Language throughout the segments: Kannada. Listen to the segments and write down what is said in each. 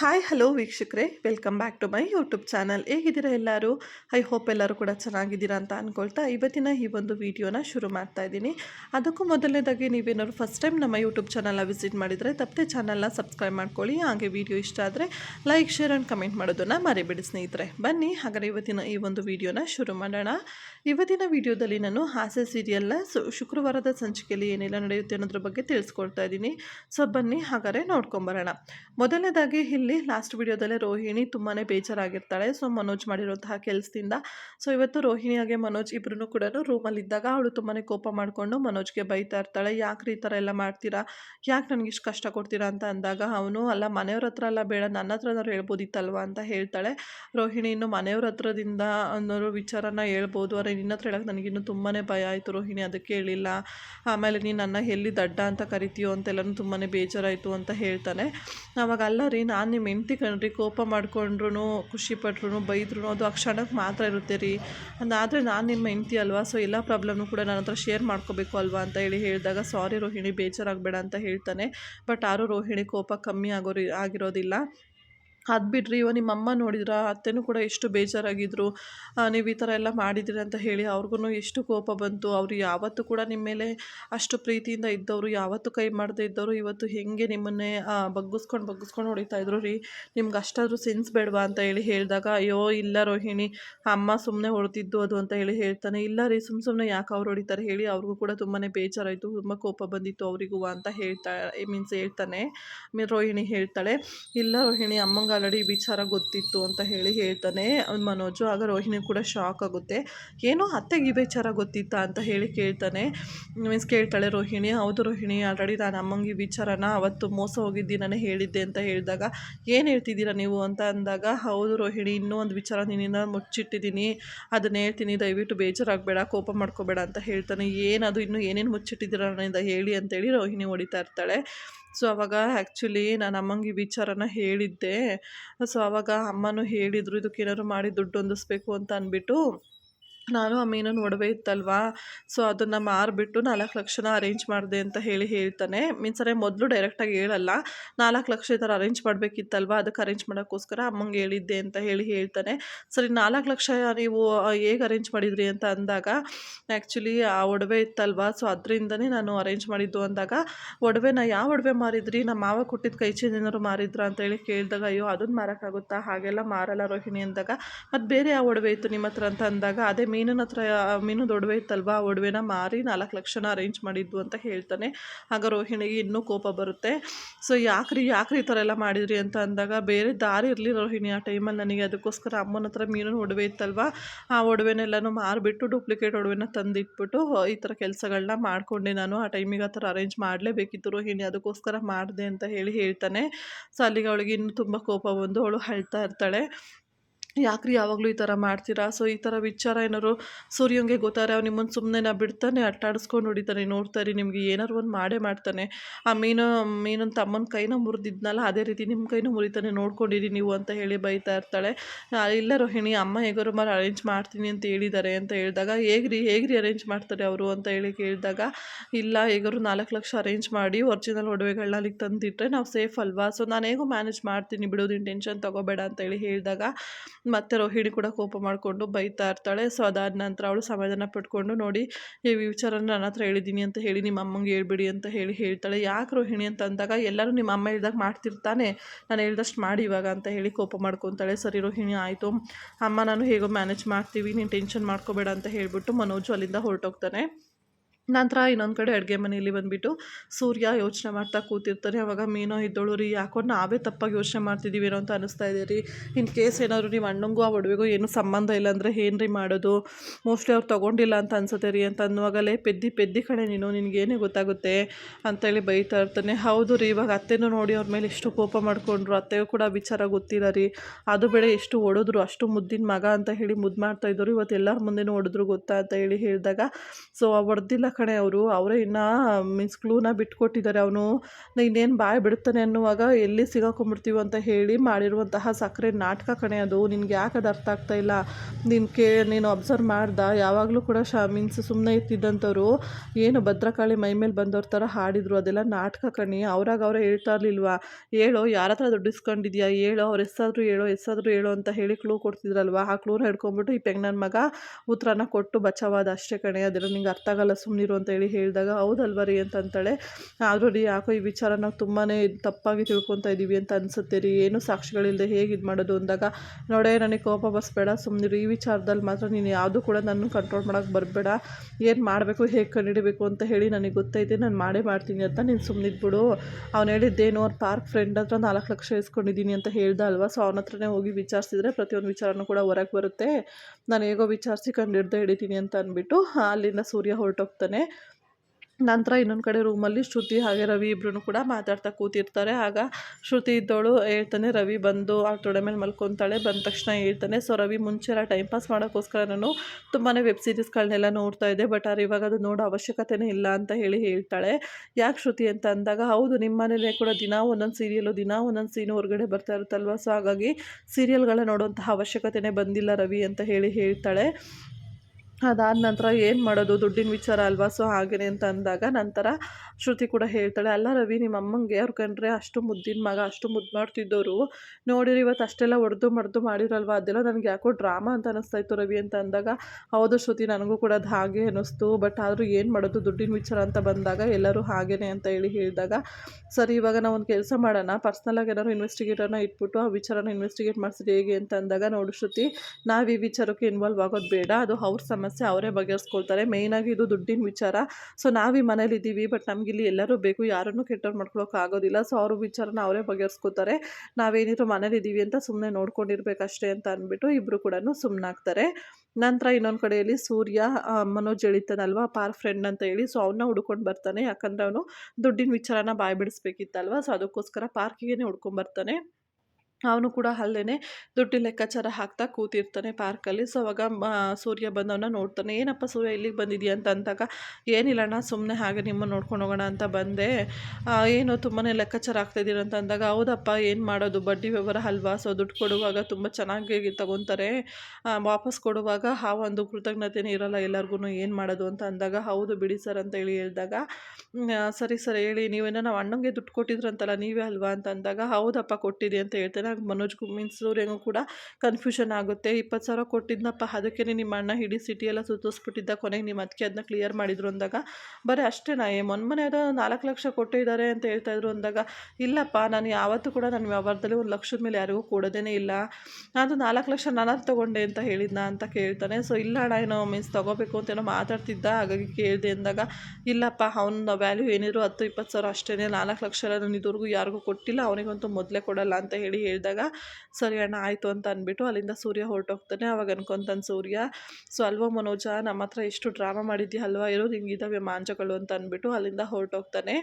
ಹಾಯ್ ಹಲೋ ವೀಕ್ಷಕರೇ. Welcome back to my YouTube channel ಹೇಗಿದ್ದೀರಾ ಎಲ್ಲರೂ? ಐ ಹೋಪ್ ಎಲ್ಲರೂ ಕೂಡ ಚೆನ್ನಾಗಿದ್ದೀರಾ ಅಂತ ಅಂದ್ಕೊಳ್ತಾ ಇವತ್ತಿನ ಈ ಒಂದು ವಿಡಿಯೋನ ಶುರು ಮಾಡ್ತಾ ಇದ್ದೀನಿ. ಅದಕ್ಕೂ ಮೊದಲನೇದಾಗಿ ನೀವೇನಾದ್ರು ಫಸ್ಟ್ ಟೈಮ್ ನಮ್ಮ ಯೂಟ್ಯೂಬ್ ಚಾನಲ್ನ ವಿಸಿಟ್ ಮಾಡಿದರೆ ತಪ್ಪದೆ ಚಾನಲ್ನ ಸಬ್ಸ್ಕ್ರೈಬ್ ಮಾಡ್ಕೊಳ್ಳಿ. ಹಾಗೆ ವಿಡಿಯೋ ಇಷ್ಟ ಆದರೆ ಲೈಕ್ ಶೇರ್ ಆ್ಯಂಡ್ ಕಮೆಂಟ್ ಮಾಡೋದನ್ನು ಮರಿಬೇಡಿ ಸ್ನೇಹಿತರೆ. ಬನ್ನಿ, ಹಾಗಾದರೆ ಇವತ್ತಿನ ಈ ಒಂದು ವಿಡಿಯೋನ ಶುರು ಮಾಡೋಣ. ಇವತ್ತಿನ ವಿಡಿಯೋದಲ್ಲಿ ನಾನು ಹಾಸ್ಯ ಸೀರಿಯಲ್ನ ಸು, ಶುಕ್ರವಾರದ ಸಂಚಿಕೆಯಲ್ಲಿ ಏನೆಲ್ಲ ನಡೆಯುತ್ತೆ ಅನ್ನೋದ್ರ ಬಗ್ಗೆ ತಿಳಿಸ್ಕೊಡ್ತಾ ಇದ್ದೀನಿ. ಸೊ ಬನ್ನಿ, ಹಾಗಾದರೆ ನೋಡ್ಕೊಂಬರೋಣ. ಮೊದಲನೇದಾಗಿ ಇಲ್ಲಿ ಲಾಸ್ಟ್ ವಿಡಿಯೋದಲ್ಲೇ ರೋಹಿಣಿ ತುಂಬಾ ಬೇಜಾರಾಗಿರ್ತಾಳೆ. ಸೊ ಮನೋಜ್ ಮಾಡಿರೋಂತಹ ಕೆಲಸದಿಂದ. ಸೊ ಇವತ್ತು ರೋಹಿಣಿ ಹಾಗೆ ಮನೋಜ್ ಇಬ್ಬರೂ ಕೂಡ ರೂಮಲ್ಲಿದ್ದಾಗ ಅವಳು ತುಂಬಾ ಕೋಪ ಮಾಡಿಕೊಂಡು ಮನೋಜ್ಗೆ ಬೈತಾ ಇರ್ತಾಳೆ. ಯಾಕ್ರಿ ಈ ಥರ ಎಲ್ಲ ಮಾಡ್ತೀರಾ? ಯಾಕೆ ನನಗೆ ಇಷ್ಟು ಕಷ್ಟ ಕೊಡ್ತೀರಾ? ಅಂತ ಅಂದಾಗ ಅವನು, ಅಲ್ಲ, ಮನೆಯವ್ರ ಹತ್ರ ಎಲ್ಲ ಬೇಡ. ನನ್ನ ಹತ್ರನಾದ್ರು ಹೇಳ್ಬೋದಿತ್ತಲ್ವ? ಅಂತ ಹೇಳ್ತಾಳೆ. ರೋಹಿಣಿ ಇನ್ನು ಮನೆಯವ್ರ ಹತ್ರದಿಂದ ಅನ್ನೋರು ವಿಚಾರನ ಹೇಳ್ಬೋದು. ಅರೆ, ನಿನ್ನ ಹತ್ರ ಹೇಳಕ್ಕೆ ನನಗಿನ್ನೂ ತುಂಬಾ ಭಯ ಆಯಿತು ರೋಹಿಣಿ, ಅದಕ್ಕೆ ಹೇಳಿಲ್ಲ. ಆಮೇಲೆ ನೀನು ನನ್ನ ಎಲ್ಲಿ ದಡ್ಡ ಅಂತ ಕರಿತೀಯೋ ಅಂತೆಲ್ಲನೂ ತುಂಬಾ ಬೇಜಾರಾಯಿತು ಅಂತ ಹೇಳ್ತಾನೆ. ಅವಾಗ ಅಲ್ಲ ರೀ, ನಾನು ನಿಮ್ಮ ಹೆಂಡ್ತಿ ಕಣ್ರಿ, ಕೋಪ ಮಾಡ್ಕೊಂಡ್ರು ಖುಷಿ ಪಟ್ರು ಬೈದ್ರು ಅದು ಆ ಕ್ಷಣಕ್ಕೆ ಮಾತ್ರ ಇರುತ್ತೆ ರೀ. ಅದಾದರೆ ನಾನು ನಿಮ್ಮ ಹೆಂಡ್ತಿ ಅಲ್ವಾ? ಸೊ ಎಲ್ಲ ಪ್ರಾಬ್ಲಮ್ನು ಕೂಡ ನನ್ನ ಹತ್ರ ಶೇರ್ ಮಾಡ್ಕೋಬೇಕು ಅಲ್ವಾ ಅಂತ ಹೇಳಿ ಹೇಳಿದಾಗ ಸಾರಿ ರೋಹಿಣಿ, ಬೇಜಾರಾಗಬೇಡ ಅಂತ ಹೇಳ್ತಾನೆ. ಬಟ್ ಆರು ರೋಹಿಣಿ ಕೋಪ ಕಮ್ಮಿ ಆಗೋರಿ, ಆಗಿರೋದಿಲ್ಲ. ಅದು ಬಿಡ್ರಿ ಇವ ನಿಮ್ಮ ಅಮ್ಮ ನೋಡಿದ್ರ, ಅತ್ತೆನೂ ಕೂಡ ಎಷ್ಟು ಬೇಜಾರಾಗಿದ್ರು ನೀವು ಈ ಥರ ಎಲ್ಲ ಮಾಡಿದ್ದೀರಿ ಅಂತ ಹೇಳಿ ಅವ್ರಿಗೂ ಎಷ್ಟು ಕೋಪ ಬಂತು, ಅವರು ಯಾವತ್ತೂ ಕೂಡ ನಿಮ್ಮ ಮೇಲೆ ಅಷ್ಟು ಪ್ರೀತಿಯಿಂದ ಇದ್ದವರು, ಯಾವತ್ತೂ ಕೈ ಮಾಡದೇ ಇದ್ದವರು, ಇವತ್ತು ಹೇಗೆ ನಿಮ್ಮನ್ನೇ ಬಗ್ಗಿಸ್ಕೊಂಡು ಬಗ್ಗಿಸ್ಕೊಂಡು ಹೊಡಿತಾ ಇದ್ರು ರೀ, ನಿಮ್ಗೆ ಅಷ್ಟಾದರೂ ಸೆನ್ಸ್ ಬೇಡವಾ ಅಂತ ಹೇಳಿ ಹೇಳಿದಾಗ, ಅಯ್ಯೋ, ಇಲ್ಲ ರೋಹಿಣಿ, ಅಮ್ಮ ಸುಮ್ಮನೆ ಹೊಳ್ತಿದ್ದು ಅದು ಅಂತ ಹೇಳಿ ಹೇಳ್ತಾನೆ, ಇಲ್ಲ ರೀ ಸುಮ್ಮ ಸುಮ್ಮನೆ ಯಾಕೆ ಅವ್ರು ಹೊಡಿತಾರೆ ಹೇಳಿ, ಅವ್ರಿಗೂ ಕೂಡ ತುಂಬಾ ಬೇಜಾರಾಯಿತು, ತುಂಬ ಕೋಪ ಬಂದಿತ್ತು ಅವರಿಗೂ ಅಂತ ಹೇಳ್ತಾ ಮೀನ್ಸ್ ಹೇಳ್ತಾನೆ ರೋಹಿಣಿ ಹೇಳ್ತಾಳೆ, ಇಲ್ಲ ರೋಹಿಣಿ, ಅಮ್ಮಂಗೆ ಆಲ್ರೆಡಿ ವಿಚಾರ ಗೊತ್ತಿತ್ತು ಅಂತ ಹೇಳಿ ಹೇಳ್ತಾನೆ ಮನೋಜು. ಆಗ ರೋಹಿಣಿ ಕೂಡ ಶಾಕ್ ಆಗುತ್ತೆ. ಏನೋ ಅತ್ತೆಗೆ ಈ ವಿಚಾರ ಗೊತ್ತಿತ್ತಾ ಅಂತ ಹೇಳಿ ಕೇಳ್ತಾನೆ. ಮೀನ್ಸ್ ಕೇಳ್ತಾಳೆ ರೋಹಿಣಿ, ಹೌದು ರೋಹಿಣಿ, ಆಲ್ರೆಡಿ ನಾನು ಅಮ್ಮಂಗೆ ಈ ವಿಚಾರನ ಅವತ್ತು ಮೋಸ ಹೋಗಿದ್ದೀನೇ ಹೇಳಿದ್ದೆ ಅಂತ ಹೇಳಿದಾಗ ಏನು ಹೇಳ್ತಿದ್ದೀರಾ ನೀವು? ಅಂತ ಅಂದಾಗ, ಹೌದು ರೋಹಿಣಿ, ಇನ್ನೂ ಒಂದು ವಿಚಾರ ನಿನ್ನಿಂದ ಮುಚ್ಚಿಟ್ಟಿದ್ದೀನಿ. ಅದನ್ನ ಹೇಳ್ತೀನಿ, ದಯವಿಟ್ಟು ಬೇಜಾರಾಗಬೇಡ, ಕೋಪ ಮಾಡ್ಕೋಬೇಡ ಅಂತ ಹೇಳ್ತಾನೆ. ಏನದು ಇನ್ನೂ ಏನೇನು ಮುಚ್ಚಿಟ್ಟಿದ್ದೀರ ನನ್ನಿಂದ ಹೇಳಿ ಅಂತೇಳಿ ರೋಹಿಣಿ ಹೊಡಿತಾ ಇರ್ತಾಳೆ. ಸೊ ಅವಾಗ ಆ್ಯಕ್ಚುಲಿ ನಾನು ಅಮ್ಮಂಗೆ ಈ ವಿಚಾರನ ಹೇಳಿದ್ದೆ. ಸೊ ಅವಾಗ ಅಮ್ಮನೂ ಹೇಳಿದರು ಇದಕ್ಕೇನಾದ್ರು ಮಾಡಿ ದುಡ್ಡು ಹೊಂದಿಸ್ಬೇಕು ಅಂತ ಅಂದ್ಬಿಟ್ಟು ನಾನು ಆ ಮೀನನ್ನು ಒಡವೆ ಇತ್ತಲ್ವಾ? ಸೊ ಅದನ್ನು ಮಾರಿಬಿಟ್ಟು ನಾಲ್ಕು ಲಕ್ಷನ ಅರೇಂಜ್ ಮಾಡಿದೆ ಅಂತ ಹೇಳಿ ಹೇಳ್ತಾನೆ. ಮೀನ್ಸ್ ಅರೆ ಮೊದಲು ಡೈರೆಕ್ಟಾಗಿ ಹೇಳಲ್ಲ. ನಾಲ್ಕು ಲಕ್ಷ ಈ ಥರ ಅರೇಂಜ್ ಮಾಡಬೇಕಿತ್ತಲ್ವ? ಅದಕ್ಕೆ ಅರೇಂಜ್ ಮಾಡೋಕ್ಕೋಸ್ಕರ ಅಮ್ಮಂಗೆ ಹೇಳಿದ್ದೆ ಅಂತ ಹೇಳಿ ಹೇಳ್ತಾನೆ. ಸರಿ, ನಾಲ್ಕು ಲಕ್ಷ ನೀವು ಹೇಗೆ ಅರೇಂಜ್ ಮಾಡಿದ್ರಿ ಅಂತ ಅಂದಾಗ ಆ್ಯಕ್ಚುಲಿ ಆ ಒಡವೆ ಇತ್ತಲ್ವ? ಸೊ ಅದರಿಂದನೇ ನಾನು ಅರೇಂಜ್ ಮಾಡಿದ್ದು ಅಂದಾಗ, ಒಡವೆನ ಯಾವ ಒಡವೆ ಮಾರಿದ್ರಿ? ನಮ್ಮ ಮಾವ ಕೊಟ್ಟಿದ್ದ ಕೈ ಏನಾದ್ರು ಮಾರಿದ್ರ? ಅಂತ ಹೇಳಿ ಕೇಳಿದಾಗ, ಅಯ್ಯೋ ಅದನ್ನು ಮಾರೋಕ್ಕಾಗುತ್ತಾ? ಹಾಗೆಲ್ಲ ಮಾರಲ್ಲ ರೋಹಿಣಿ ಅಂದಾಗ ಮತ್ತು ಬೇರೆ ಯಾವ ಒಡವೆ ಇತ್ತು ನಿಮ್ಮ ಹತ್ರ? ಅಂತ ಅಂದಾಗ, ಅದೇ ಮೀನಿನ ಹತ್ರ ಮೀನು ಒಡವೆ ಇತ್ತಲ್ವ, ಆ ಒಡವೆನ ಮಾರಿ ನಾಲ್ಕು ಲಕ್ಷನ ಅರೇಂಜ್ ಮಾಡಿದ್ದು ಅಂತ ಹೇಳ್ತಾನೆ. ಆಗ ರೋಹಿಣಿಗೆ ಇನ್ನೂ ಕೋಪ ಬರುತ್ತೆ. ಸೊ, ಯಾಕ್ರಿ ಯಾಕ್ರಿ ಈ ಥರ ಎಲ್ಲ ಮಾಡಿದ್ರಿ? ಅಂತ ಅಂದಾಗ, ಬೇರೆ ದಾರಿ ಇರಲಿ ರೋಹಿಣಿ, ಆ ಟೈಮಲ್ಲಿ ನನಗೆ ಅದಕ್ಕೋಸ್ಕರ ಅಮ್ಮನ ಹತ್ರ ಮೀನಿನ ಒಡವೆ ಇತ್ತಲ್ವ, ಆ ಒಡವೆನೆಲ್ಲನೂ ಮಾರಿಬಿಟ್ಟು ಡೂಪ್ಲಿಕೇಟ್ ಒಡವೆನ ತಂದಿಟ್ಬಿಟ್ಟು ಈ ಥರ ಕೆಲಸಗಳನ್ನ ಮಾಡಿಕೊಂಡೆ ನಾನು, ಆ ಟೈಮಿಗೆ ಆ ಥರ ಅರೇಂಜ್ ಮಾಡಲೇಬೇಕಿತ್ತು ರೋಹಿಣಿ, ಅದಕ್ಕೋಸ್ಕರ ಮಾಡಿದೆ ಅಂತ ಹೇಳಿ ಹೇಳ್ತಾನೆ. ಸೊ, ಅಲ್ಲಿಗೆ ಅವಳಿಗೆ ಇನ್ನೂ ತುಂಬ ಕೋಪ ಬಂದು ಅವಳು ಹೇಳ್ತಾ ಇರ್ತಾಳೆ. ಯಾಕ್ರಿ ಯಾವಾಗಲೂ ಈ ಥರ ಮಾಡ್ತೀರಾ? ಸೊ ಈ ಥರ ವಿಚಾರ ಏನಾದ್ರು ಸೂರ್ಯಂಗೆ ಗೊತ್ತಾರೆ ಅವ್ನು ನಿಮ್ಮನ್ನು ಸುಮ್ಮನೆ ನಾ ಬಿಡ್ತಾನೆ, ಅಟ್ಟಾಡಿಸ್ಕೊಂಡು ಹೊಡಿತಾನೆ ನೋಡ್ತಾರೆ ನಿಮಗೆ ಏನಾರು ಒಂದು ಮಾಡೇ ಮಾಡ್ತಾನೆ. ಆ ಮೀನು ಮೀನನ್ನು ತಮ್ಮನ ಕೈನ ಮುರಿದಿದ್ನಲ್ಲ, ಅದೇ ರೀತಿ ನಿಮ್ಮ ಕೈನೂ ಮುರಿತಾನೆ, ನೋಡ್ಕೊಂಡಿರಿ ನೀವು ಅಂತ ಹೇಳಿ ಬೈತಾ ಇರ್ತಾಳೆ. ಇಲ್ಲ ರೋಹಿಣಿ, ಅಮ್ಮ ಹೇಗಾರು ಮರ ಅರೇಂಜ್ ಮಾಡ್ತೀನಿ ಅಂತ ಹೇಳಿದ್ದಾರೆ ಅಂತ ಹೇಳಿದಾಗ, ಹೇಗ್ರಿ ಹೇಗ್ರಿ ಅರೇಂಜ್ ಮಾಡ್ತಾರೆ ಅವರು ಅಂತ ಹೇಳಿ ಕೇಳಿದಾಗ, ಇಲ್ಲ ಹೇಗಾರು ನಾಲ್ಕು ಲಕ್ಷ ಅರೇಂಜ್ ಮಾಡಿ ಒರಿಜಿನಲ್ ಒಡವೆಗಳನ್ನ ಅಲ್ಲಿಗೆ ತಂದಿಟ್ಟರೆ ನಾವು ಸೇಫ್ ಅಲ್ವಾ? ಸೊ ನಾನು ಹೇಗೋ ಮ್ಯಾನೇಜ್ ಮಾಡ್ತೀನಿ ಬಿಡೋದಿನ ಟೆನ್ಷನ್ ತೊಗೋಬೇಡ ಅಂತ ಹೇಳಿ ಹೇಳಿದಾಗ ಮತ್ತು ರೋಹಿಣಿ ಕೂಡ ಕೋಪ ಮಾಡಿಕೊಂಡು ಬೈತಾ ಇರ್ತಾಳೆ. ಸೊ ಅದಾದ ನಂತರ ಅವಳು ಸಮಾಧಾನ ಪಟ್ಕೊಂಡು, ನೋಡಿ, ಈ ವಿಚಾರನ ನನ್ನ ಹತ್ರ ಹೇಳಿದ್ದೀನಿ ಅಂತ ಹೇಳಿ, ನಿಮ್ಮ ಅಮ್ಮಂಗೆ ಹೇಳ್ಬಿಡಿ ಅಂತ ಹೇಳಿ ಹೇಳ್ತಾಳೆ. ಯಾಕೆ ರೋಹಿಣಿ ಅಂತ ಅಂದಾಗ, ಎಲ್ಲರೂ ನಿಮ್ಮ ಅಮ್ಮ ಹೇಳ್ದಾಗ ಮಾಡ್ತಿರ್ತಾನೆ. ನಾನು ಹೇಳ್ದಷ್ಟು ಮಾಡಿ ಇವಾಗ ಅಂತ ಹೇಳಿ ಕೋಪ ಮಾಡ್ಕೊತಾಳೆ. ಸರಿ ರೋಹಿಣಿ, ಆಯಿತು. ಅಮ್ಮ, ನಾನು ಹೇಗೋ ಮ್ಯಾನೇಜ್ ಮಾಡ್ತೀವಿ. ನೀನು ಟೆನ್ಷನ್ ಮಾಡ್ಕೋಬೇಡ ಅಂತ ಹೇಳಿಬಿಟ್ಟು ಮನೋಜು ಅಲ್ಲಿಂದ ಹೊರಟೋಗ್ತಾನೆ. ನಂತರ ಇನ್ನೊಂದು ಕಡೆ ಅಡುಗೆ ಮನೆಯಲ್ಲಿ ಬಂದುಬಿಟ್ಟು ಸೂರ್ಯ ಯೋಚನೆ ಮಾಡ್ತಾ ಕೂತಿರ್ತಾರೆ. ಅವಾಗ ಮೀನೋ ಇದ್ದೋಳು, ರೀ, ಯಾಕೋ ನಾವೇ ತಪ್ಪಾಗಿ ಯೋಚನೆ ಮಾಡ್ತಿದ್ದೀವಿ ಅಂತ ಅನಿಸ್ತಾ ಇದೆ ರೀ. ಇನ್ ಕೇಸ್ ಏನಾದ್ರು ನೀವು ಅಣ್ಣಂಗೂ ಆ ಒಡವೆಗೂ ಏನೂ ಸಂಬಂಧ ಇಲ್ಲ ಅಂದರೆ ಏನು ರೀ ಮಾಡೋದು? ಮೋಸ್ಟ್ಲಿ ಅವ್ರು ತೊಗೊಂಡಿಲ್ಲ ಅಂತ ಅನ್ಸುತ್ತೆ ರೀ. ಅಂತ ಅನ್ನುವಾಗಲೇ, ಪೆದ್ದಿ ಪೆದ್ದಿ ಕಡೆ ನೀನು, ನಿನಗೇನೇ ಗೊತ್ತಾಗುತ್ತೆ? ಅಂತೇಳಿ ಬೈತಾ ಇರ್ತಾನೆ. ಹೌದು ರೀ, ಇವಾಗ ಅತ್ತೆನೂ ನೋಡಿ ಅವ್ರ ಮೇಲೆ ಎಷ್ಟು ಕೋಪ ಮಾಡಿಕೊಂಡ್ರು. ಅತ್ತೆಗೂ ಕೂಡ ವಿಚಾರ ಗೊತ್ತಿಲ್ಲ ರೀ. ಅದು ಬೇಡ ಎಷ್ಟು ಓಡಿದ್ರು ಅಷ್ಟು ಮುದ್ದಿನ ಮಗ ಅಂತ ಹೇಳಿ ಮುದ್ದು ಮಾಡ್ತಾ ಇದ್ದರು ಇವತ್ತು ಎಲ್ಲರ ಮುಂದೆನೂ ಹೊಡೆದ್ರು ಗೊತ್ತಾ? ಅಂತ ಹೇಳಿ ಹೇಳಿದಾಗ, ಸೊ ಹೊಡೆದಿಲ್ಲ ಕಣೆ ಅವರು. ಅವರೇ ಇನ್ನೂ ಮೀನ್ಸ್ ಕ್ಲೂನ ಬಿಟ್ಕೊಟ್ಟಿದ್ದಾರೆ ಅವನು. ಇನ್ನೇನು ಬಾಯಿ ಬಿಡ್ತಾನೆ ಅನ್ನುವಾಗ ಎಲ್ಲಿ ಸಿಗಾಕೊಂಡ್ಬಿಡ್ತೀವಿ ಅಂತ ಹೇಳಿ ಮಾಡಿರುವಂತಹ ಸಕ್ಕರೆ ನಾಟಕ ಕಣೆ ಅದು. ನಿನಗೆ ಯಾಕೆ ಅದು ಅರ್ಥ ಆಗ್ತಾ ಇಲ್ಲ? ನೀನು ಕೇ, ನೀನು ಅಬ್ಸರ್ವ್ ಮಾಡ್ದ? ಯಾವಾಗಲೂ ಕೂಡ ಶ ಮೀನ್ಸ್ ಸುಮ್ಮನೆ ಇರ್ತಿದ್ದಂಥವ್ರು ಏನು ಭದ್ರಕಾಳಿ ಮೈ ಮೇಲೆ ಬಂದವ್ರ ಥರ ಹಾಡಿದ್ರು. ಅದೆಲ್ಲ ನಾಟಕ ಕಣಿ. ಅವ್ರಾಗ ಅವರೇ ಹೇಳ್ತಾ ಇರಲಿಲ್ವಾ? ಹೇಳೋ, ಯಾರ ಹತ್ರ ದುಡ್ಡು ಇಸ್ಕೊಂಡಿದ್ಯಾ? ಹೇಳೋ, ಅವ್ರು ಎಸ್ಸಾದರೂ ಹೇಳೋ ಎಸ್ಸಾದರೂ ಹೇಳೋ ಅಂತ ಹೇಳಿ ಕ್ಲೂ ಕೊಡ್ತಿದ್ರಲ್ವಾ? ಆ ಕ್ಲೂನ ಹಿಡ್ಕೊಂಬಿಟ್ಟು ಈ ಪೆಂಗ್ ನನ್ನ ಮಗ ಉತ್ತರನ ಕೊಟ್ಟು ಬಚಾವಾದ ಅಷ್ಟೇ ಕಣೆ. ಅದೆಲ್ಲ ನಿಂಗೆ ಅರ್ಥ ಆಗಲ್ಲ ಅಂತ ಹೇಳಿ ಹೇಳಿದಾಗ ಹೌದಲ್ವ ರೀ ಅಂತ ಅಂತಾಳೆ. ಆದರೂ ರೀ, ಯಾಕೋ ಈ ವಿಚಾರ ನಾವು ತುಂಬಾ ತಪ್ಪಾಗಿ ತಿಳ್ಕೊತಾ ಇದ್ದೀವಿ ಅಂತ ಅನಿಸುತ್ತೆ ರೀ. ಏನು ಸಾಕ್ಷಿಗಳಿಲ್ಲದೆ ಹೇಗೆ ಇದು ಮಾಡೋದು? ಅಂದಾಗ, ನೋಡೇ, ನನಗೆ ಕೋಪ ಬಸ್ಬೇಡ. ಸುಮ್ಮನೆ ಈ ವಿಚಾರದಲ್ಲಿ ಮಾತ್ರ ನೀನು ಯಾವುದೂ ಕೂಡ ನನ್ನ ಕಂಟ್ರೋಲ್ ಮಾಡೋಕ್ಕೆ ಬರಬೇಡ. ಏನು ಮಾಡಬೇಕು, ಹೇಗೆ ಕಂಡಿಡಬೇಕು ಅಂತ ಹೇಳಿ ನನಗೆ ಗೊತ್ತೈತೆ. ನಾನು ಮಾಡೇ ಮಾಡ್ತೀನಿ ಅಂತ ನೀನು ಸುಮ್ಮನಿದ್ಬಿಡು ಅವ್ನು ಹೇಳಿದ್ದೇನು, ಅವ್ರ ಪಾರ್ಕ್ ಫ್ರೆಂಡ್ ಹತ್ರ ನಾಲ್ಕು ಲಕ್ಷ ಇಸ್ಕೊಂಡಿದ್ದೀನಿ ಅಂತ ಹೇಳ್ದ ಅಲ್ವಾ? ಸೊ ಅವನ ಹತ್ರನೇ ಹೋಗಿ ವಿಚಾರಿಸಿದ್ರೆ ಪ್ರತಿಯೊಂದು ವಿಚಾರನೂ ಕೂಡ ಹೊರಗೆ ಬರುತ್ತೆ. ನಾನು ಹೇಗೋ ವಿಚಾರಿಸಿ ಕಂಡು ಹಿಡ್ದು ಹಿಡಿತೀನಿ ಅಂತ ಅಂದ್ಬಿಟ್ಟು ಅಲ್ಲಿಂದ ಸೂರ್ಯ ಹೊರಟೋಗ್ತಾನೆ. ನಂತರ ಇನ್ನೊಂದು ಕಡೆ ರೂಮಲ್ಲಿ ಶ್ರುತಿ ಹಾಗೆ ರವಿ ಇಬ್ಬರೂ ಕೂಡ ಮಾತಾಡ್ತಾ ಕೂತಿರ್ತಾರೆ. ಆಗ ಶ್ರುತಿ ಇದ್ದವಳು ಹೇಳ್ತಾನೆ, ರವಿ ಬಂದು ಆ ತೊಡೆ ಮೇಲೆ ಮಲ್ಕೊತಾಳೆ, ಬಂದ ತಕ್ಷಣ ಹೇಳ್ತಾನೆ ಸೊ ರವಿ ಮುಂಚೆ ಎಲ್ಲ ಟೈಮ್ ಪಾಸ್ ಮಾಡೋಕ್ಕೋಸ್ಕರ ನಾನು ತುಂಬಾ ವೆಬ್ ಸೀರೀಸ್ಗಳನ್ನೆಲ್ಲ ನೋಡ್ತಾ ಇದ್ದೆ ಬಟ್ ಆದ್ರೆ ಇವಾಗ ಅದು ನೋಡೋ ಅವಶ್ಯಕತೆನೇ ಇಲ್ಲ ಅಂತ ಹೇಳಿ ಹೇಳ್ತಾಳೆ. ಯಾಕೆ ಶ್ರುತಿ ಅಂತ ಅಂದಾಗ, ಹೌದು ನಿಮ್ಮ ಮನೇಲೇ ಕೂಡ ದಿನ ಒಂದೊಂದು ಸೀರಿಯಲು ದಿನ ಒಂದೊಂದು ಸೀನು ಹೊರಗಡೆ ಬರ್ತಾ ಇರುತ್ತಲ್ವ? ಸೊ ಹಾಗಾಗಿ ಸೀರಿಯಲ್ಗಳನ್ನ ನೋಡುವಂತಹ ಅವಶ್ಯಕತೆನೇ ಬಂದಿಲ್ಲ ರವಿ ಅಂತ ಹೇಳಿ ಹೇಳ್ತಾಳೆ. ಅದಾದ ನಂತರ ಏನು ಮಾಡೋದು? ದುಡ್ಡಿನ ವಿಚಾರ ಅಲ್ವಾ? ಸೊ ಹಾಗೇನೆ ಅಂತ ಅಂದಾಗ ನಂತರ ಶ್ರುತಿ ಕೂಡ ಹೇಳ್ತಾಳೆ, ಅಲ್ಲ ರವಿ ನಿಮ್ಮ ಅಮ್ಮಂಗೆ ಅವ್ರು ಕಂಡ್ರೆ ಅಷ್ಟು ಮುದ್ದಿನ ಮಗ, ಅಷ್ಟು ಮುದ್ದು ಮಾಡ್ತಿದ್ದವರು ನೋಡಿರಿ ಇವತ್ತು ಅಷ್ಟೆಲ್ಲ ಹೊಡೆದು ಮಡ್ದು ಮಾಡಿರಲ್ವ? ಅದೆಲ್ಲ ನನಗೆ ಯಾಕೋ ಡ್ರಾಮಾ ಅಂತ ಅನ್ನಿಸ್ತಾ ಇತ್ತು ರವಿ ಅಂತ ಅಂದಾಗ, ಹೌದು ಶ್ರುತಿ, ನನಗೂ ಕೂಡ ಅದು ಹಾಗೆ ಅನ್ನಿಸ್ತು ಬಟ್ ಆದರೂ ಏನು ಮಾಡೋದು? ದುಡ್ಡಿನ ವಿಚಾರ ಅಂತ ಬಂದಾಗ ಎಲ್ಲರೂ ಹಾಗೇನೆ ಅಂತ ಹೇಳಿ ಹೇಳಿದಾಗ, ಸರಿ, ಇವಾಗ ನಾವು ಒಂದು ಕೆಲಸ ಮಾಡೋಣ. ಪರ್ಸ್ನಲಾಗಿ ಏನಾದ್ರು ಇನ್ವೆಸ್ಟಿಗೇಟರ್ನ ಇಟ್ಬಿಟ್ಟು ಆ ವಿಚಾರನ ಇನ್ವೆಸ್ಟಿಗೇಟ್ ಮಾಡಿಸಿದ್ರೆ ಹೇಗೆ? ಅಂತ ಅಂದಾಗ, ನೋಡು ಶ್ರುತಿ, ನಾವು ಈ ವಿಚಾರಕ್ಕೆ ಇನ್ವಾಲ್ವ್ ಆಗೋದು ಬೇಡ. ಅದು ಅವ್ರ ಸಮಸ್ಯೆ ಅವರೇ ಬಗೆಹರಿಸ್ಕೊಳ್ತಾರೆ. ಮೇಯ್ನಾಗಿ ಇದು ದುಡ್ಡಿನ ವಿಚಾರ. ಸೊ ನಾವು ಈ ಮನೇಲಿ ಇದ್ದೀವಿ ಬಟ್ ನಮಗಿಲ್ಲಿ ಎಲ್ಲರೂ ಬೇಕು. ಯಾರನ್ನೂ ಕೆಟ್ಟವ್ರು ಮಾಡ್ಕೊಳಕ್ಕೆ ಆಗೋದಿಲ್ಲ. ಸೊ ಅವ್ರ ವಿಚಾರನ ಅವರೇ ಬಗೆಹರಿಸ್ಕೊತಾರೆ. ನಾವೇನಿದ್ರು ಮನೇಲಿ ಇದ್ದೀವಿ ಅಂತ ಸುಮ್ಮನೆ ನೋಡ್ಕೊಂಡಿರ್ಬೇಕಷ್ಟೇ ಅಂತ ಅಂದ್ಬಿಟ್ಟು ಇಬ್ಬರು ಕೂಡ ಸುಮ್ಮನಾಗ್ತಾರೆ ನಂತರ ಇನ್ನೊಂದು ಕಡೆಯಲ್ಲಿ ಸೂರ್ಯ ಮನೋಜ್ ಎಳಿತಾನಲ್ವ ಪಾರ್ ಫ್ರೆಂಡ್ ಅಂತ ಹೇಳಿ. ಸೊ ಅವನ್ನ ಹುಡ್ಕೊಂಡು ಬರ್ತಾನೆ. ಯಾಕಂದರೆ ಅವನು ದುಡ್ಡಿನ ವಿಚಾರನ ಬಾಯ್ ಬಿಡಿಸ್ಬೇಕಿತ್ತಲ್ವ. ಸೊ ಅದಕ್ಕೋಸ್ಕರ ಪಾರ್ಕಿಗೆ ಹುಡ್ಕೊಂಬರ್ತಾನೆ ಅವನು ಕೂಡ ಅಲ್ಲೇ ದುಡ್ಡು ಲೆಕ್ಕಾಚಾರ ಹಾಕ್ತಾ ಕೂತಿರ್ತಾನೆ ಪಾರ್ಕಲ್ಲಿ. ಸೊ ಅವಾಗ ಸೂರ್ಯ ಬಂದವನ್ನ ನೋಡ್ತಾನೆ ಏನಪ್ಪ ಸೂರ್ಯ ಇಲ್ಲಿಗೆ ಬಂದಿದ್ಯಾ ಅಂತ ಅಂದಾಗ ಏನಿಲ್ಲ ಅಣ್ಣ ಸುಮ್ಮನೆ ಹಾಗೆ ನಿಮ್ಮನ್ನು ನೋಡ್ಕೊಂಡು ಹೋಗೋಣ ಅಂತ ಬಂದೆ. ಏನು ತುಂಬಾ ಲೆಕ್ಕಾಚಾರ ಆಗ್ತಾಯಿದ್ದೀರ ಅಂತ ಅಂದಾಗ ಹೌದಪ್ಪ ಏನು ಮಾಡೋದು? ಬಡ್ಡಿ ವ್ಯವಹಾರ ಅಲ್ವಾ? ಸೊ ದುಡ್ಡು ಕೊಡುವಾಗ ತುಂಬ ಚೆನ್ನಾಗಿ ತಗೊತಾರೆ. ವಾಪಸ್ ಕೊಡುವಾಗ ಆ ಒಂದು ಕೃತಜ್ಞತೆನೇ ಇರೋಲ್ಲ ಎಲ್ಲರಿಗೂ ಏನು ಮಾಡೋದು? ಅಂತ ಅಂದಾಗ ಹೌದು ಬಿಡಿ ಸರ್ ಅಂತ ಹೇಳಿ ಹೇಳಿದಾಗ "ಹ್ಮ್, ಸರಿ ಸರ್ ಹೇಳಿ ನೀವೇನೋ ನಾವು ಅಣ್ಣಂಗೆ ದುಡ್ಡು ಕೊಟ್ಟಿದ್ರಂತಲ್ಲ ನೀವೇ ಅಲ್ವಾ? ಅಂತ ಅಂದಾಗ ಹೌದಪ್ಪ ಕೊಟ್ಟಿದೆ ಅಂತ ಹೇಳ್ತೇನೆ. ಆಗ ಮನೋಜ್ ಮೀನ್ಸ್ ಸೂರ್ಯಂಗೂ ಕೂಡ ಕನ್ಫ್ಯೂಷನ್ ಆಗುತ್ತೆ. ಇಪ್ಪತ್ತು ಸಾವಿರ ಕೊಟ್ಟಿದ್ನಪ್ಪ ಅದಕ್ಕೆ ನಿಮ್ಮ ಅಣ್ಣ ಇಡೀ ಸಿಟಿ ಎಲ್ಲ ಸುತ್ತಿಸ್ಬಿಟ್ಟಿದ್ದ ಕೊನೆಗೆ ನಿಮ್ಮ ಅದಕ್ಕೆ ಅದನ್ನ ಕ್ಲಿಯರ್ ಮಾಡಿದ್ರು ಅಂದಾಗ, ಬರೀ ಅಷ್ಟೇನಾ, ಏ ಮೊನ್ನೆ ಅದು ನಾಲ್ಕು ಲಕ್ಷ ಕೊಟ್ಟಿದ್ದಾರೆ ಅಂತ ಹೇಳ್ತಾ ಇದ್ರು ಅಂದಾಗ, ಇಲ್ಲಪ್ಪ, ನಾನು ಯಾವತ್ತೂ ಕೂಡ ನನ್ನ ವ್ಯವಹಾರದಲ್ಲಿ ಒಂದು ಲಕ್ಷದ ಮೇಲೆ ಯಾರಿಗೂ ಕೊಡೋದೇ ಇಲ್ಲ. ನಾನು ನಾಲ್ಕು ಲಕ್ಷ ನಾನು ತೊಗೊಂಡೆ ಅಂತ ಹೇಳಿದ್ನ ಅಂತ ಕೇಳ್ತಾನೆ. ಸೊ ಇಲ್ಲ ಅಣ್ಣ, ಏನೋ ಮೀನ್ಸ್ ತೊಗೋಬೇಕು ಅಂತ ಏನೋ ಮಾತಾಡ್ತಿದ್ದ, ಹಾಗಾಗಿ ಕೇಳಿದೆ ಅಂದಾಗ, ಇಲ್ಲಪ್ಪ, ಅವನ ವ್ಯಾಲ್ಯೂ ಏನಿದ್ರು ಹತ್ತು, ಇಪ್ಪತ್ತು ಸಾವಿರ ಅಷ್ಟೇ ನಾಲ್ಕು ಲಕ್ಷ ನಾನು ಇದುವರೆಗೂ ಯಾರಿಗೂ ಕೊಟ್ಟಿಲ್ಲ, ಅವನಿಗಂತೂ ಮೊದಲೇ ಕೊಡಲ್ಲ ಅಂತ ಹೇಳಿ ಹೇಳಿದಾಗ, ಸರಿ ಅಣ್ಣ, ಆಯಿತು ಅಂತ ಅಂದ್ಬಿಟ್ಟು ಅಲ್ಲಿಂದ ಸೂರ್ಯ ಹೊರಟೋಗ್ತಾನೆ. ಅವಾಗ ಅನ್ಕೊಂತಾನೆ ಸೂರ್ಯ, ಸೊ ಅಲ್ವಾ ಮನೋಜ ನಮ್ಮ ಹತ್ರ ಎಷ್ಟು ಡ್ರಾಮಾ ಮಾಡಿದ್ಯಾ ಅಲ್ವಾ? ಇರೋದು ಹಿಂಗಿದ್ದಾವೆ ಮಾಂಜಗಳು ಅಂತ ಅಂದ್ಬಿಟ್ಟು ಅಲ್ಲಿಂದ ಹೊರಟೋಗ್ತಾನೆ.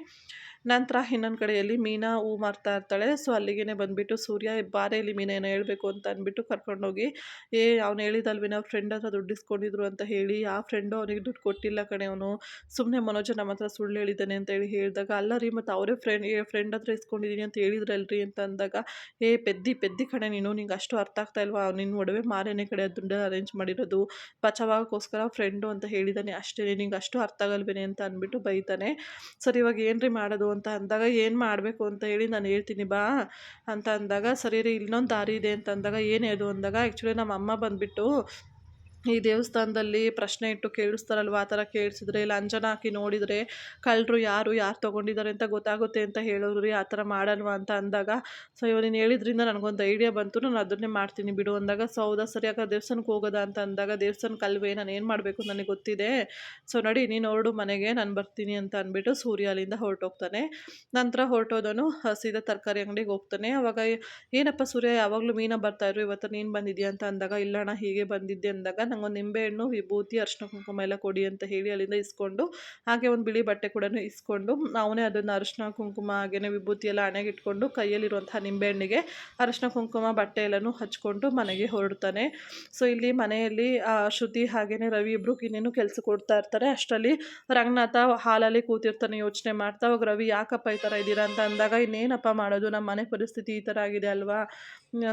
ನಂತರ ಇನ್ನೊಂದು ಕಡೆಯಲ್ಲಿ ಮೀನಾ ಹೂ ಮಾರ್ತಾ ಇರ್ತಾಳೆ. ಸೊ ಅಲ್ಲಿಗೇ ಬಂದುಬಿಟ್ಟು ಸೂರ್ಯ ಬಾರೆ ಇಲ್ಲಿ ಮೀನಾ, ಏನೋ ಹೇಳಬೇಕು? ಅಂತ ಅಂದ್ಬಿಟ್ಟು ಕರ್ಕೊಂಡೋಗಿ, ಏ, ಅವ್ನು ಹೇಳಿದಲ್ವಿ ನಾವು ಫ್ರೆಂಡ್ ಹತ್ರ ದುಡ್ಡು ಇಸ್ಕೊಂಡಿದ್ರು ಅಂತ ಹೇಳಿ, ಆ ಫ್ರೆಂಡು ಅವನಿಗೆ ದುಡ್ಡು ಕೊಟ್ಟಿಲ್ಲ ಕಣೆ ಅವನು. ಸುಮ್ಮನೆ ಮನೋಜ ನಮ್ಮ ಹತ್ರ ಸುಳ್ಳು ಹೇಳಿದ್ದಾನೆ ಅಂತ ಹೇಳಿ ಹೇಳಿದಾಗ, ಅಲ್ಲ ರೀ, ಮತ್ತು ಅವರೇ ಫ್ರೆಂಡ್ ಫ್ರೆಂಡ್ ಹತ್ರ ಇಸ್ಕೊಂಡಿದ್ದೀನಿ ಅಂತ ಹೇಳಿದ್ರಲ್ರಿ? ಅಂತ ಅಂದಾಗ, ಏ, ಪೆದ್ದಿ ಪೆದ್ದಿ ಕಣೆ ನೀನು, ನಿಂಗೆ ಅಷ್ಟು ಅರ್ಥ ಆಗ್ತಾ ಇಲ್ವಾ? ನಿನ್ನ ಒಡವೆ ಮಾರೇನೆ ಕಡೆ ದುಡ್ಡು ಅರೇಂಜ್ ಮಾಡಿರೋದು. ಪಚವಾಗೋಸ್ಕರ ಫ್ರೆಂಡು ಅಂತ ಹೇಳಿದ್ದಾನೆ ಅಷ್ಟೇ ನಿಂಗೆ ಅಷ್ಟು ಅರ್ಥ ಆಗಲ್ವೇನೆ? ಅಂತ ಅಂದ್ಬಿಟ್ಟು ಬೈತಾನೆ. ಸರಿ, ಇವಾಗ ಏನ್ರಿ ಮಾಡೋದು? ಅಂತ ಅಂದಾಗ ಏನು ಮಾಡಬೇಕು ಅಂತ ಹೇಳಿ ನಾನು ಹೇಳ್ತೀನಿ, ಬಾ ಅಂತ ಅಂದಾಗ, ಸರಿ ರೀ ಇನ್ನೊಂದು ದಾರಿ ಇದೆ ಅಂತ ಅಂದಾಗ ಏನು ಅದು ಅಂದಾಗ ಆ್ಯಕ್ಚುಲಿ ನಮ್ಮ ಅಮ್ಮ ಬಂದುಬಿಟ್ಟು ಈ ದೇವಸ್ಥಾನದಲ್ಲಿ ಪ್ರಶ್ನೆ ಇಟ್ಟು ಕೇಳಿಸ್ತಾರಲ್ವ? ಆ ಥರ ಕೇಳಿಸಿದ್ರೆ, ಇಲ್ಲ ಅಂಜನ ಹಾಕಿ ನೋಡಿದರೆ ಕಳ್ಳರು ಯಾರು ಯಾರು ತೊಗೊಂಡಿದ್ದಾರೆ ಅಂತ ಗೊತ್ತಾಗುತ್ತೆ ಅಂತ ಹೇಳೋರು ರೀ, ಆ ಥರ ಮಾಡಲ್ವಾ ಅಂತ ಅಂದಾಗ, ಸೊ, ಇವಾಗ ನೀನು ಹೇಳಿದ್ರಿಂದ ನನಗೊಂದು ಐಡಿಯಾ ಬಂತು, ನಾನು ಅದನ್ನೇ ಮಾಡ್ತೀನಿ ಬಿಡು ಅಂದಾಗ, ಸೊ, ಹೌದಾ? ಸರಿ ಆಗ ದೇವಸ್ಥಾನಕ್ಕೆ ಹೋಗೋದಾ? ಅಂತ ಅಂದಾಗ, ದೇವಸ್ಥಾನಕ್ಕೆ ಅಲ್ವೇ, ನಾನು ಏನು ಮಾಡಬೇಕು ನನಗೆ ಗೊತ್ತಿದೆ. ಸೊ, ನೋಡಿ, ನೀನು ಹೊರಡು ಮನೆಗೆ, ನಾನು ಬರ್ತೀನಿ ಅಂತ ಅಂದ್ಬಿಟ್ಟು ಸೂರ್ಯ ಅಲ್ಲಿಂದ ಹೊರಟೋಗ್ತಾನೆ. ನಂತರ ಹೊರಟೋದನು ಹಸಿದ ತರಕಾರಿ ಅಂಗಡಿಗೆ ಹೋಗ್ತಾನೆ. ಅವಾಗ, ಏನಪ್ಪ ಸೂರ್ಯ, ಯಾವಾಗಲೂ ಮೀನ ಬರ್ತಾಯಿದ್ರು ಇವತ್ತು ನೀನು ಬಂದಿದ್ಯಾ? ಅಂತ ಅಂದಾಗ ಇಲ್ಲಣ್ಣ ಹೀಗೆ ಬಂದಿದ್ದೆ ಅಂದಾಗ ನಂಗೊಂದು ನಿಂಬೆಹಣ್ಣು ವಿಭೂತಿ ಅರ್ಶಿನ ಕುಂಕುಮ ಎಲ್ಲ ಕೊಡಿ ಅಂತ ಹೇಳಿ ಅಲ್ಲಿಂದ ಇಸ್ಕೊಂಡು, ಹಾಗೆ ಒಂದು ಬಿಳಿ ಬಟ್ಟೆ ಕೂಡ ಇಸ್ಕೊಂಡು, ಅವನೇ ಅದನ್ನು ಅರಿಶಿನ ಕುಂಕುಮ ಹಾಗೆಯೇ ವಿಭೂತಿ ಎಲ್ಲ ಹಣೆಗೆ ಇಟ್ಕೊಂಡು ಕೈಯಲ್ಲಿರುವಂತಹ ನಿಂಬೆಹಣ್ಣಿಗೆ ಅರಿಶಿನ ಕುಂಕುಮ ಬಟ್ಟೆ ಎಲ್ಲನೂ ಹಚ್ಕೊಂಡು ಮನೆಗೆ ಹೊರಡ್ತಾನೆ. ಸೊ ಇಲ್ಲಿ ಮನೆಯಲ್ಲಿ ಶ್ರುತಿ ಹಾಗೆಯೇ ರವಿ ಇಬ್ಬರು ಇನ್ನೇನು ಕೆಲಸ ಕೊಡ್ತಾ ಇರ್ತಾರೆ. ಅಷ್ಟರಲ್ಲಿ ರಂಗನಾಥ ಹಾಲಲ್ಲಿ ಕೂತಿರ್ತಾನೆ ಯೋಚನೆ ಮಾಡ್ತಾ, ಅವಾಗ ರವಿ ಯಾಕಪ್ಪ ಈ ಥರ ಇದ್ದೀರಾ? ಅಂತ ಅಂದಾಗ, ಇನ್ನೇನಪ್ಪ ಮಾಡೋದು? ನಮ್ಮ ಮನೆ ಪರಿಸ್ಥಿತಿ ಈ ಥರ ಆಗಿದೆ ಅಲ್ವಾ?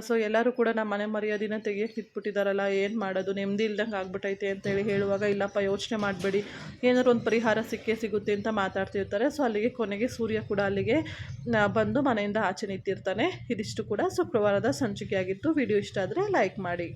ಸೊ ಎಲ್ಲರೂ ಕೂಡ ನಮ್ಮ ಮನೆ ಮರ್ಯಾದಿನ ತೆಗಿಯಕ್ಕೆ ಇಟ್ಬಿಟ್ಟಿದಾರಲ್ಲ ಏನು ಮಾಡೋದು, ನೆಮ್ಮದಿ ಇಲ್ದಂಗೆ ಆಗ್ಬಿಟ್ಟೈತೆ ಅಂತೇಳಿ ಹೇಳುವಾಗ, ಇಲ್ಲಪ್ಪ, ಯೋಚನೆ ಮಾಡಬೇಡಿ, ಏನಾದ್ರು ಒಂದು ಪರಿಹಾರ ಸಿಕ್ಕೇ ಸಿಗುತ್ತೆ ಅಂತ ಮಾತಾಡ್ತಿರ್ತಾರೆ. ಸೊ ಅಲ್ಲಿಗೆ ಕೊನೆಗೆ ಸೂರ್ಯ ಕೂಡ ಅಲ್ಲಿಗೆ ಬಂದು ಮನೆಯಿಂದ ಆಚೆ ನಿಂತಿರ್ತಾನೆ. ಇದಿಷ್ಟು ಕೂಡ ಶುಕ್ರವಾರದ ಸಂಚಿಕೆಯಾಗಿತ್ತು. ವಿಡಿಯೋ ಇಷ್ಟ ಆದರೆ ಲೈಕ್ ಮಾಡಿ.